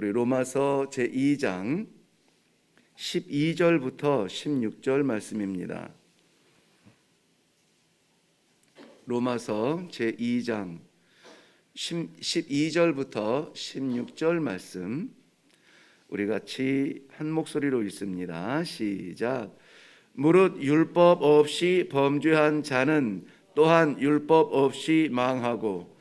우리 로마서 제 2장 12절부터 16절 말씀입니다. 로마서 제 2장 12절부터 16절 말씀 우리 같이 한 목소리로 읽습니다. 시작. 무릇 율법 없이 범죄한 자는 또한 율법 없이 망하고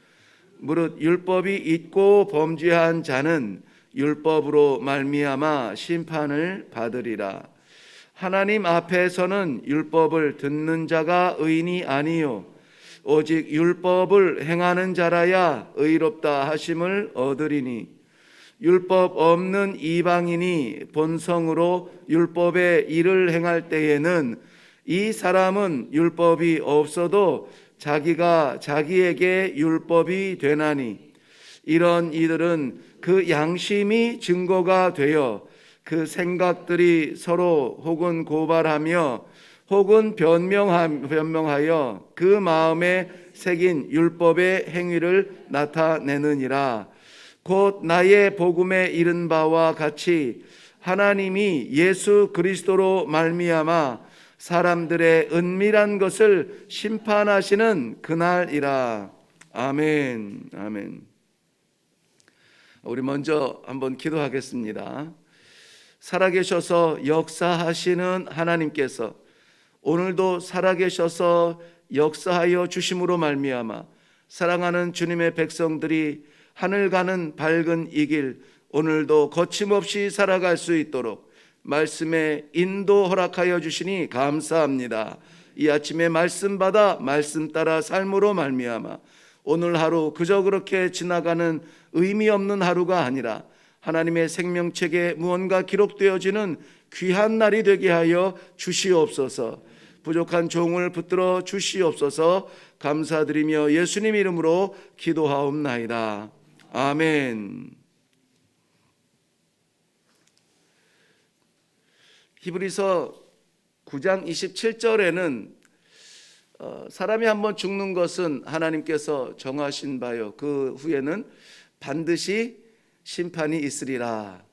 무릇 율법이 있고 범죄한 자는 율법으로 말미암아 심판을 받으리라. 하나님 앞에서는 율법을 듣는 자가 의인이 아니요. 오직 율법을 행하는 자라야 의롭다 하심을 얻으리니. 율법 없는 이방인이 본성으로 율법의 일을 행할 때에는 이 사람은 율법이 없어도 자기가 자기에게 율법이 되나니 이런 이들은 그 양심이 증거가 되어 그 생각들이 서로 혹은 고발하며 혹은 변명하여 그 마음에 새긴 율법의 행위를 나타내느니라. 곧 나의 복음에 이른 바와 같이 하나님이 예수 그리스도로 말미암아 사람들의 은밀한 것을 심판하시는 그날이라. 아멘. 아멘. 우리 먼저 한번 기도하겠습니다. 살아계셔서 역사하시는 하나님께서 오늘도 살아계셔서 역사하여 주심으로 말미암아 사랑하는 주님의 백성들이 하늘 가는 밝은 이 길 오늘도 거침없이 살아갈 수 있도록 말씀에 인도 허락하여 주시니 감사합니다. 이 아침에 말씀 받아 말씀 따라 삶으로 말미암아 오늘 하루 그저 그렇게 지나가는 의미 없는 하루가 아니라 하나님의 생명책에 무언가 기록되어지는 귀한 날이 되게 하여 주시옵소서. 부족한 종을 붙들어 주시옵소서. 감사드리며 예수님 이름으로 기도하옵나이다. 아멘. 히브리서 9장 27절에는 어, 사람이 한번 죽는 것은 하나님께서 정하신 바요. 그 후에는 반드시 심판이 있으리라.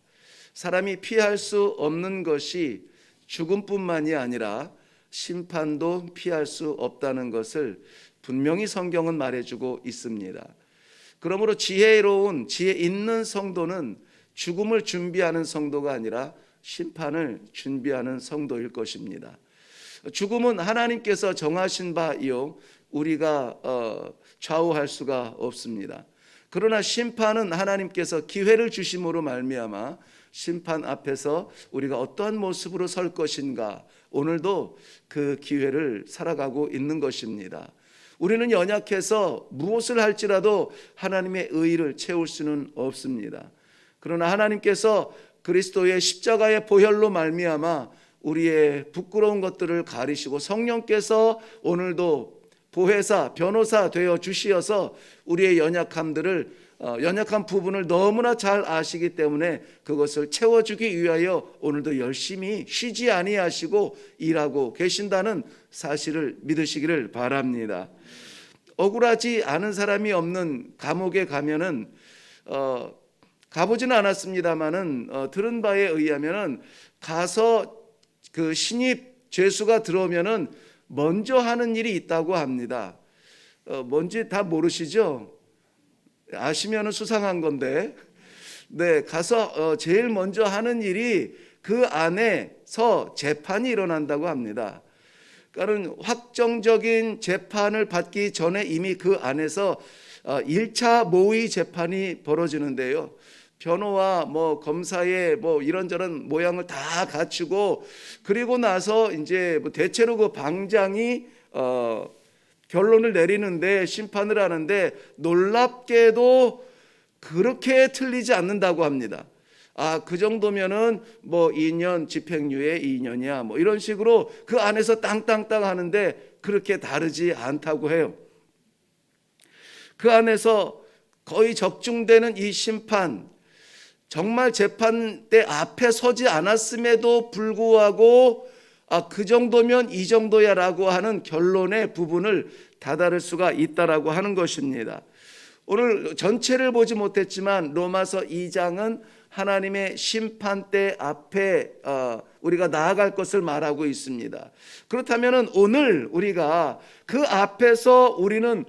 사람이 피할 수 없는 것이 죽음뿐만이 아니라 심판도 피할 수 없다는 것을 분명히 성경은 말해주고 있습니다. 그러므로 지혜로운 지혜 있는 성도는 죽음을 준비하는 성도가 아니라 심판을 준비하는 성도일 것입니다. 죽음은 하나님께서 정하신 바이요 우리가 어, 좌우할 수가 없습니다. 그러나 심판은 하나님께서 기회를 주심으로 말미암아 심판 앞에서 우리가 어떠한 모습으로 설 것인가 오늘도 그 기회를 살아가고 있는 것입니다. 우리는 연약해서 무엇을 할지라도 하나님의 의를 채울 수는 없습니다. 그러나 하나님께서 그리스도의 십자가의 보혈로 말미암아 우리의 부끄러운 것들을 가리시고 성령께서 오늘도 보혜사, 변호사 되어 주시어서 우리의 연약함들을 어, 연약한 부분을 너무나 잘 아시기 때문에 그것을 채워주기 위하여 오늘도 열심히 쉬지 아니하시고 일하고 계신다는 사실을 믿으시기를 바랍니다. 억울하지 않은 사람이 없는 감옥에 가면은 어, 가보지는 않았습니다만은 어, 들은 바에 의하면은 가서 그 신입 죄수가 들어오면은 먼저 하는 일이 있다고 합니다. 어, 뭔지 다 모르시죠? 아시면은 수상한 건데, 네 가서 어, 제일 먼저 하는 일이 그 안에서 재판이 일어난다고 합니다. 그러니까 확정적인 재판을 받기 전에 이미 그 안에서 1차 모의 재판이 벌어지는데요. 변호와 뭐 검사의 뭐 이런저런 모양을 다 갖추고 그리고 나서 이제 뭐 대체로 그 방장이 어 결론을 내리는데 심판을 하는데 놀랍게도 그렇게 틀리지 않는다고 합니다. 아, 그 정도면은 뭐 2년 집행유예 2년이야. 뭐 이런 식으로 그 안에서 땅땅땅 하는데 그렇게 다르지 않다고 해요. 그 안에서 거의 적중되는 이 심판, 정말 재판대 앞에 서지 않았음에도 불구하고 아, 그 정도면 이 정도야 라고 하는 결론의 부분을 다다를 수가 있다라고 하는 것입니다. 오늘 전체를 보지 못했지만 로마서 2장은 하나님의 심판대 앞에 어, 우리가 나아갈 것을 말하고 있습니다. 그렇다면 오늘 우리가 그 앞에서 우리는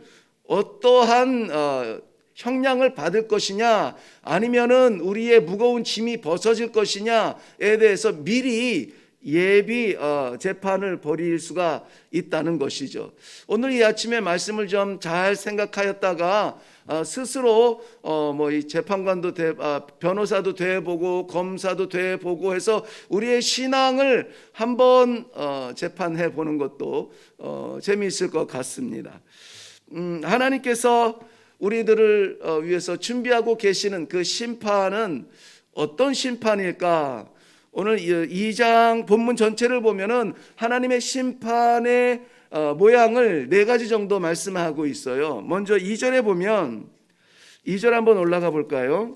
어떠한 어, 형량을 받을 것이냐 아니면은 우리의 무거운 짐이 벗어질 것이냐에 대해서 미리 예비 어, 재판을 벌일 수가 있다는 것이죠. 오늘 이 아침에 말씀을 좀 잘 생각하였다가 어, 스스로 어, 뭐이 재판관도 돼, 아, 변호사도 돼 보고 검사도 돼 보고 해서 우리의 신앙을 한번 어, 재판해 보는 것도 어, 재미있을 것 같습니다. 음, 하나님께서 우리들을 어, 위해서 준비하고 계시는 그 심판은 어떤 심판일까? 오늘 2장 본문 전체를 보면은 하나님의 심판의 어, 모양을 네 가지 정도 말씀하고 있어요. 먼저 2절에 보면 2절 한번 올라가 볼까요?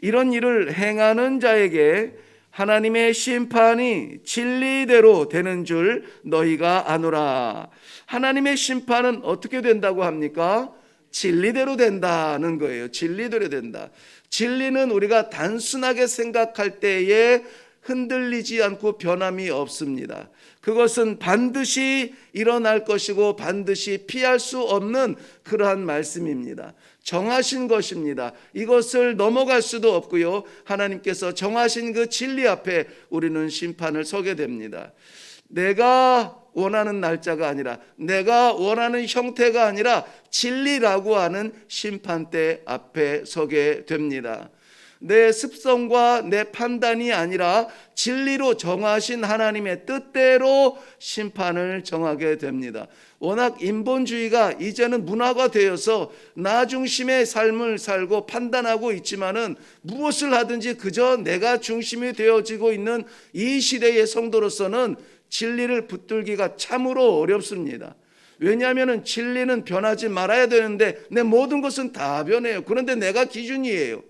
이런 일을 행하는 자에게 하나님의 심판이 진리대로 되는 줄 너희가 아노라. 하나님의 심판은 어떻게 된다고 합니까? 진리대로 된다는 거예요. 진리대로 된다. 진리는 우리가 단순하게 생각할 때에 흔들리지 않고 변함이 없습니다. 그것은 반드시 일어날 것이고 반드시 피할 수 없는 그러한 말씀입니다. 정하신 것입니다. 이것을 넘어갈 수도 없고요. 하나님께서 정하신 그 진리 앞에 우리는 심판을 서게 됩니다. 내가 원하는 날짜가 아니라 내가 원하는 형태가 아니라 진리라고 하는 심판대 앞에 서게 됩니다. 내 습성과 내 판단이 아니라 진리로 정하신 하나님의 뜻대로 심판을 정하게 됩니다. 워낙 인본주의가 이제는 문화가 되어서 나 중심의 삶을 살고 판단하고 있지만은 무엇을 하든지 그저 내가 중심이 되어지고 있는 이 시대의 성도로서는 진리를 붙들기가 참으로 어렵습니다. 왜냐하면 진리는 변하지 말아야 되는데 내 모든 것은 다 변해요. 그런데 내가 기준이에요.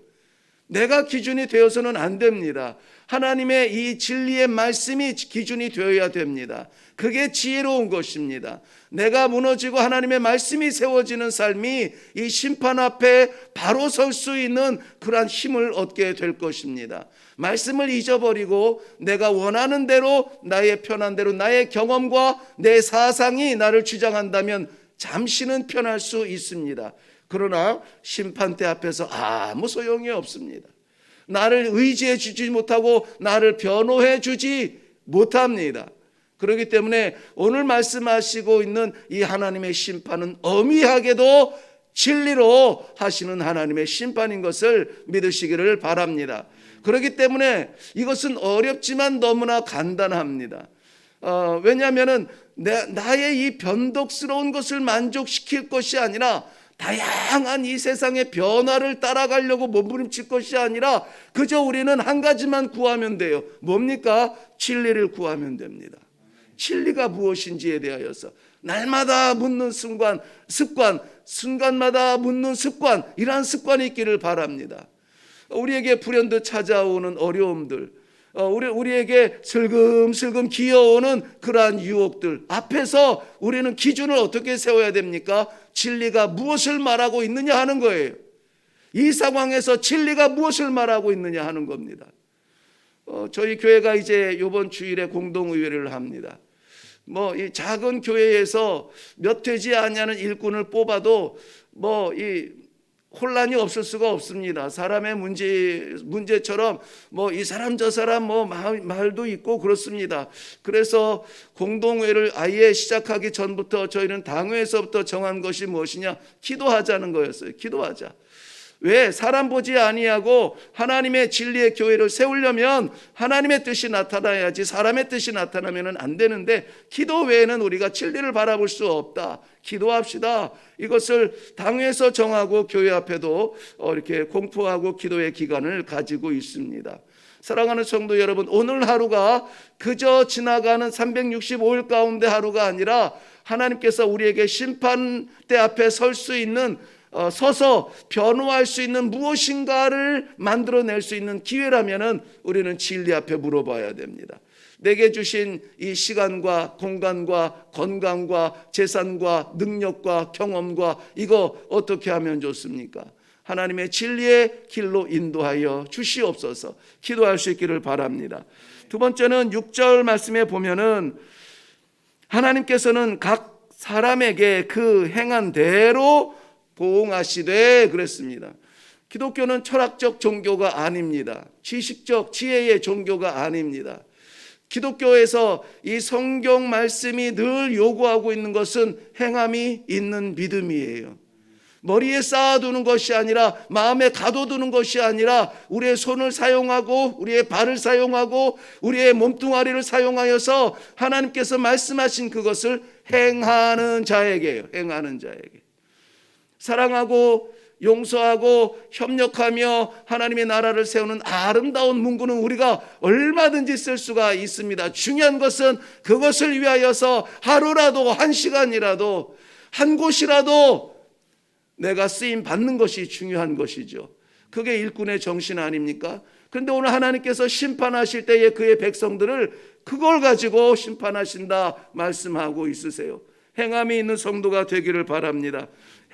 내가 기준이 되어서는 안 됩니다. 하나님의 이 진리의 말씀이 기준이 되어야 됩니다. 그게 지혜로운 것입니다. 내가 무너지고 하나님의 말씀이 세워지는 삶이 이 심판 앞에 바로 설 수 있는 그러한 힘을 얻게 될 것입니다. 말씀을 잊어버리고 내가 원하는 대로 나의 편한 대로 나의 경험과 내 사상이 나를 주장한다면 잠시는 편할 수 있습니다. 그러나 심판대 앞에서 아무 소용이 없습니다. 나를 의지해 주지 못하고 나를 변호해 주지 못합니다. 그렇기 때문에 오늘 말씀하시고 있는 이 하나님의 심판은 엄히하게도 진리로 하시는 하나님의 심판인 것을 믿으시기를 바랍니다. 그렇기 때문에 이것은 어렵지만 너무나 간단합니다. 어, 왜냐하면은 나의 이 변덕스러운 것을 만족시킬 것이 아니라 다양한 이 세상의 변화를 따라가려고 몸부림칠 것이 아니라 그저 우리는 한 가지만 구하면 돼요. 뭡니까? 진리를 구하면 됩니다. 진리가 무엇인지에 대하여서 날마다 묻는 습관, 습관, 순간마다 묻는 습관, 이러한 습관이 있기를 바랍니다. 우리에게 불현듯 찾아오는 어려움들, 어, 우리, 우리에게 슬금슬금 기어오는 그러한 유혹들 앞에서 우리는 기준을 어떻게 세워야 됩니까? 진리가 무엇을 말하고 있느냐 하는 거예요. 이 상황에서 진리가 무엇을 말하고 있느냐 하는 겁니다. 어, 저희 교회가 이제 이번 주일에 공동의회를 합니다. 뭐 이 작은 교회에서 몇 되지 않냐는 일꾼을 뽑아도 뭐이 혼란이 없을 수가 없습니다. 사람의 문제 문제처럼 뭐 이 사람 저 사람 뭐 말도 있고 그렇습니다. 그래서 공동회를 아예 시작하기 전부터 저희는 당회에서부터 정한 것이 무엇이냐? 기도하자는 거였어요. 기도하자. 왜 사람 보지 아니하고 하나님의 진리의 교회를 세우려면 하나님의 뜻이 나타나야지 사람의 뜻이 나타나면은 안 되는데 기도 외에는 우리가 진리를 바라볼 수 없다. 기도합시다. 이것을 당에서 정하고 교회 앞에도 어, 이렇게 공포하고 기도의 기간을 가지고 있습니다. 사랑하는 성도 여러분, 오늘 하루가 그저 지나가는 365일 가운데 하루가 아니라 하나님께서 우리에게 심판대 앞에 설 수 있는 어, 서서 변호할 수 있는 무엇인가를 만들어낼 수 있는 기회라면은 우리는 진리 앞에 물어봐야 됩니다. 내게 주신 이 시간과 공간과 건강과 재산과 능력과 경험과 이거 어떻게 하면 좋습니까? 하나님의 진리의 길로 인도하여 주시옵소서 기도할 수 있기를 바랍니다. 두 번째는 6절 말씀에 보면은 하나님께서는 각 사람에게 그 행한 대로 보응하시되 그랬습니다. 기독교는 철학적 종교가 아닙니다. 지식적 지혜의 종교가 아닙니다. 기독교에서 이 성경 말씀이 늘 요구하고 있는 것은 행함이 있는 믿음이에요. 머리에 쌓아두는 것이 아니라 마음에 가둬두는 것이 아니라 우리의 손을 사용하고 우리의 발을 사용하고 우리의 몸뚱아리를 사용하여서 하나님께서 말씀하신 그것을 행하는 자에게요. 행하는 자에게. 사랑하고 용서하고 협력하며 하나님의 나라를 세우는 아름다운 문구는 우리가 얼마든지 쓸 수가 있습니다. 중요한 것은 그것을 위하여서 하루라도 한 시간이라도 한 곳이라도 내가 쓰임 받는 것이 중요한 것이죠. 그게 일꾼의 정신 아닙니까? 그런데 오늘 하나님께서 심판하실 때에 그의 백성들을 그걸 가지고 심판하신다 말씀하고 있으세요. 행함이 있는 성도가 되기를 바랍니다.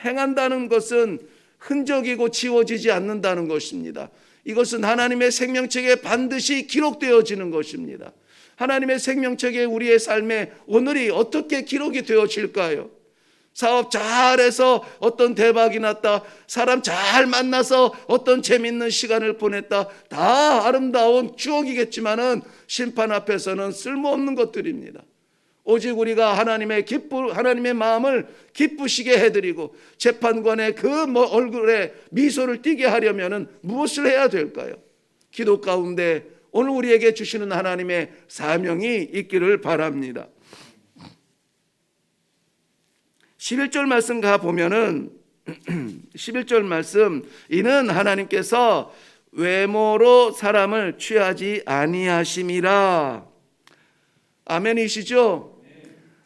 행한다는 것은 흔적이고 지워지지 않는다는 것입니다. 이것은 하나님의 생명책에 반드시 기록되어지는 것입니다. 하나님의 생명책에 우리의 삶에 오늘이 어떻게 기록이 되어질까요? 사업 잘해서 어떤 대박이 났다. 사람 잘 만나서 어떤 재밌는 시간을 보냈다. 다 아름다운 추억이겠지만은 심판 앞에서는 쓸모없는 것들입니다. 오직 우리가 하나님의 기쁘 하나님의 마음을 기쁘시게 해드리고 재판관의 그 뭐 얼굴에 미소를 띠게 하려면은 무엇을 해야 될까요? 기도 가운데 오늘 우리에게 주시는 하나님의 사명이 있기를 바랍니다. 11절 말씀 가 보면은 11절 말씀 이는 하나님께서 외모로 사람을 취하지 아니하심이라 아멘이시죠?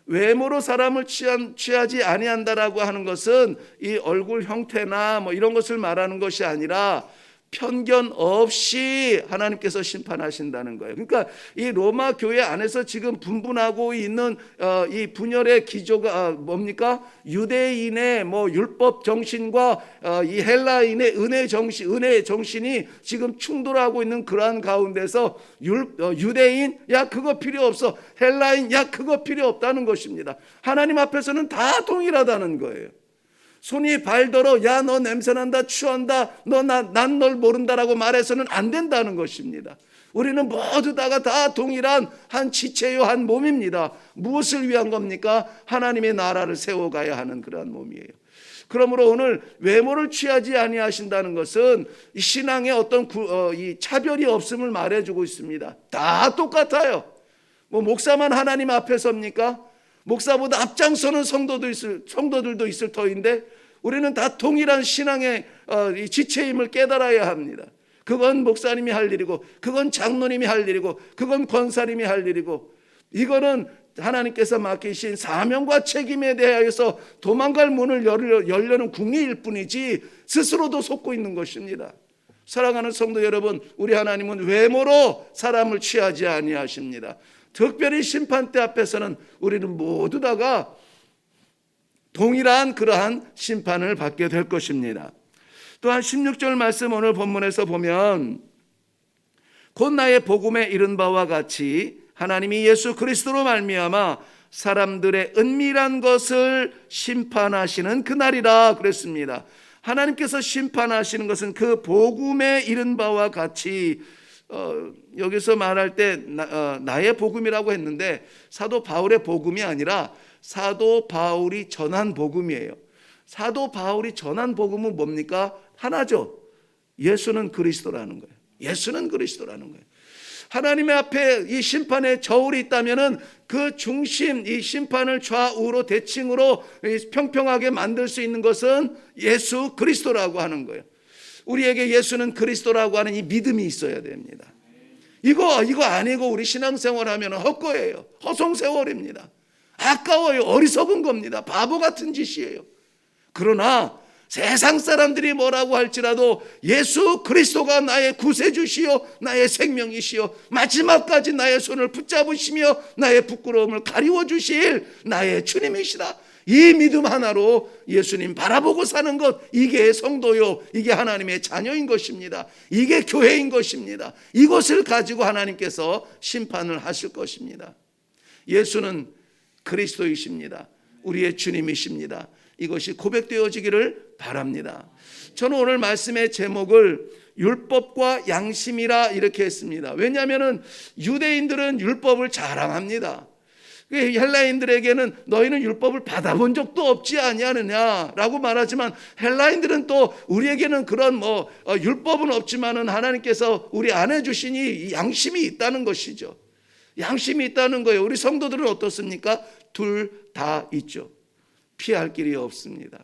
외모로 사람을 취한, 취하지 아니한다라고 하는 것은 이 얼굴 형태나 뭐 이런 것을 말하는 것이 아니라 편견 없이 하나님께서 심판하신다는 거예요. 그러니까 이 로마 교회 안에서 지금 분분하고 있는 어, 이 분열의 기조가 어, 뭡니까? 유대인의 뭐 율법 정신과 어, 이 헬라인의 은혜 정신, 은혜의 정신이 지금 충돌하고 있는 그러한 가운데서 율, 유대인 야 그거 필요 없어, 헬라인 야 그거 필요 없다는 것입니다. 하나님 앞에서는 다 동일하다는 거예요. 손이 발더러 야 너 냄새난다 추한다 너 난 널 모른다라고 말해서는 안 된다는 것입니다. 우리는 모두 다가 다 동일한 한 지체요 한 몸입니다. 무엇을 위한 겁니까? 하나님의 나라를 세워가야 하는 그러한 몸이에요. 그러므로 오늘 외모를 취하지 아니하신다는 것은 이 신앙에 어떤 구, 어, 이 차별이 없음을 말해주고 있습니다. 다 똑같아요. 뭐 목사만 하나님 앞에 섭니까? 목사보다 앞장서는 성도도 있을 성도들도 있을 터인데 우리는 다 동일한 신앙의 어, 지체임을 깨달아야 합니다. 그건 목사님이 할 일이고, 그건 장로님이 할 일이고, 그건 권사님이 할 일이고, 이거는 하나님께서 맡기신 사명과 책임에 대하여서 도망갈 문을 열려, 열려는 궁리일 뿐이지 스스로도 속고 있는 것입니다. 사랑하는 성도 여러분, 우리 하나님은 외모로 사람을 취하지 아니하십니다. 특별히 심판대 앞에서는 우리는 모두 다가 동일한 그러한 심판을 받게 될 것입니다. 또한 16절 말씀 오늘 본문에서 보면 곧 나의 복음에 이른 바와 같이 하나님이 예수 그리스도로 말미암아 사람들의 은밀한 것을 심판하시는 그날이라 그랬습니다. 하나님께서 심판하시는 것은 그 복음에 이른 바와 같이 어, 여기서 말할 때 나, 어, 의 복음이라고 했는데 사도 바울의 복음이 아니라 사도 바울이 전한 복음이에요. 사도 바울이 전한 복음은 뭡니까? 하나죠. 예수는 그리스도라는 거예요. 예수는 그리스도라는 거예요. 하나님의 앞에 이 심판의 저울이 있다면은 그 중심, 이 심판을 좌우로 대칭으로 평평하게 만들 수 있는 것은 예수 그리스도라고 하는 거예요. 우리에게 예수는 그리스도라고 하는 이 믿음이 있어야 됩니다. 이거 이거 아니고 우리 신앙생활 하면 헛거예요. 허송세월입니다. 아까워요. 어리석은 겁니다. 바보 같은 짓이에요. 그러나 세상 사람들이 뭐라고 할지라도 예수 그리스도가 나의 구세주시요 나의 생명이시요 마지막까지 나의 손을 붙잡으시며 나의 부끄러움을 가리워 주실 나의 주님이시다. 이 믿음 하나로 예수님 바라보고 사는 것 이게 성도요 이게 하나님의 자녀인 것입니다. 이게 교회인 것입니다. 이것을 가지고 하나님께서 심판을 하실 것입니다. 예수는 그리스도이십니다. 우리의 주님이십니다. 이것이 고백되어지기를 바랍니다. 저는 오늘 말씀의 제목을 율법과 양심이라 이렇게 했습니다. 왜냐하면 유대인들은 율법을 자랑합니다. 그 헬라인들에게는 너희는 율법을 받아본 적도 없지 아니하느냐라고 말하지만 헬라인들은 또 우리에게는 그런 뭐 어, 율법은 없지만은 하나님께서 우리 안에 주시니 양심이 있다는 것이죠. 양심이 있다는 거예요. 우리 성도들은 어떻습니까? 둘 다 있죠. 피할 길이 없습니다.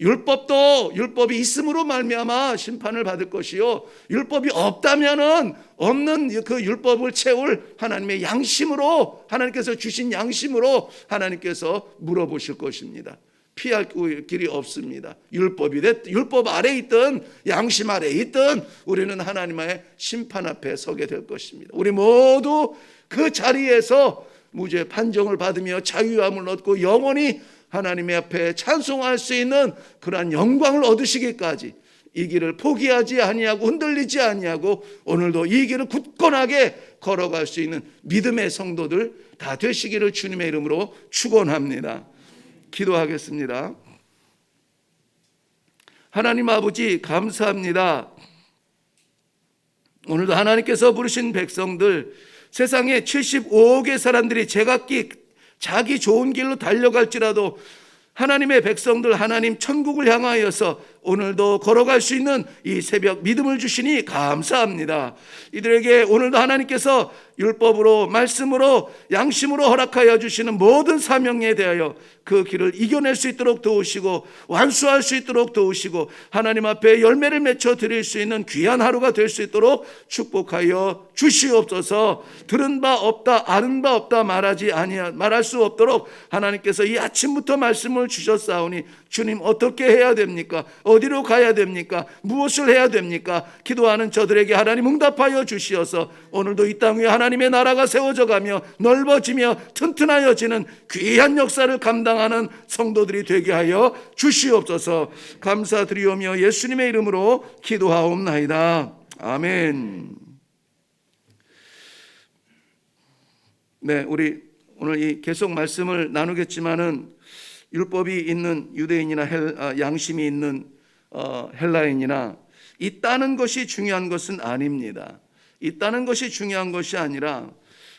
율법도 율법이 있음으로 말미암아 심판을 받을 것이요 율법이 없다면은 없는 그 율법을 채울 하나님의 양심으로 하나님께서 주신 양심으로 하나님께서 물어보실 것입니다. 피할 길이 없습니다. 율법이 됐 율법 아래 있든 양심 아래 있든 우리는 하나님의 심판 앞에 서게 될 것입니다. 우리 모두 그 자리에서 무죄 판정을 받으며 자유함을 얻고 영원히 하나님의 앞에 찬송할 수 있는 그러한 영광을 얻으시기까지 이 길을 포기하지 아니하고 흔들리지 아니하고 오늘도 이 길을 굳건하게 걸어갈 수 있는 믿음의 성도들 다 되시기를 주님의 이름으로 축원합니다. 기도하겠습니다. 하나님 아버지 감사합니다. 오늘도 하나님께서 부르신 백성들 세상에 75억의 사람들이 제각기 자기 좋은 길로 달려갈지라도 하나님의 백성들 하나님 천국을 향하여서 오늘도 걸어갈 수 있는 이 새벽 믿음을 주시니 감사합니다. 이들에게 오늘도 하나님께서 율법으로 말씀으로 양심으로 허락하여 주시는 모든 사명에 대하여 그 길을 이겨낼 수 있도록 도우시고 완수할 수 있도록 도우시고 하나님 앞에 열매를 맺혀 드릴 수 있는 귀한 하루가 될 수 있도록 축복하여 주시옵소서. 들은 바 없다 아는 바 없다 말하지 아니하 말할 수 없도록 하나님께서 이 아침부터 말씀을 주셨사오니 주님 어떻게 해야 됩니까? 어디로 가야 됩니까? 무엇을 해야 됩니까? 기도하는 저들에게 하나님 응답하여 주시어서 오늘도 이 땅 위에 하나님의 나라가 세워져 가며 넓어지며 튼튼하여지는 귀한 역사를 감당하는 성도들이 되게 하여 주시옵소서 감사드리오며 예수님의 이름으로 기도하옵나이다. 아멘. 네, 우리 오늘 이 계속 말씀을 나누겠지만은 율법이 있는 유대인이나 헬, 아, 양심이 있는 어, 헬라인이나 있다는 것이 중요한 것은 아닙니다. 있다는 것이 중요한 것이 아니라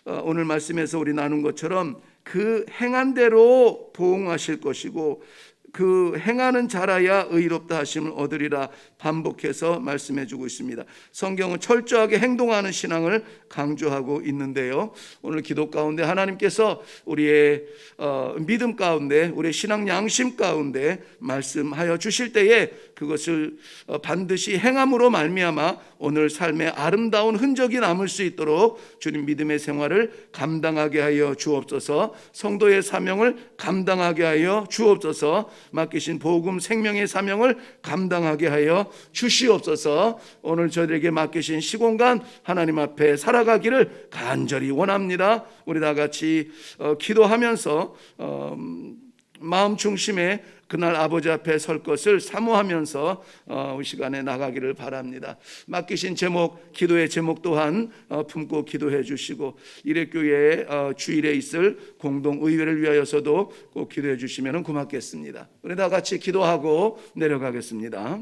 어, 오늘 말씀에서 우리 나눈 것처럼 그 행한 대로 보응하실 것이고 그 행하는 자라야 의롭다 하심을 얻으리라 반복해서 말씀해 주고 있습니다. 성경은 철저하게 행동하는 신앙을 강조하고 있는데요. 오늘 기도 가운데 하나님께서 우리의 어, 믿음 가운데 우리의 신앙 양심 가운데 말씀하여 주실 때에 그것을 어, 반드시 행함으로 말미암아 오늘 삶의 아름다운 흔적이 남을 수 있도록 주님 믿음의 생활을 감당하게 하여 주옵소서. 성도의 사명을 감당하게 하여 주옵소서. 맡기신 복음 생명의 사명을 감당하게 하여 주시옵소서. 오늘 저들에게 맡기신 시공간 하나님 앞에 살아가기를 간절히 원합니다. 우리 다 같이 어, 기도하면서 어, 마음 중심에 그날 아버지 앞에 설 것을 사모하면서 어, 이 시간에 나가기를 바랍니다. 맡기신 제목, 기도의 제목 또한 어, 품고 기도해 주시고 일회교회 어, 주일에 있을 공동 의회를 위하여서도 꼭 기도해 주시면 고맙겠습니다. 우리 다 같이 기도하고 내려가겠습니다.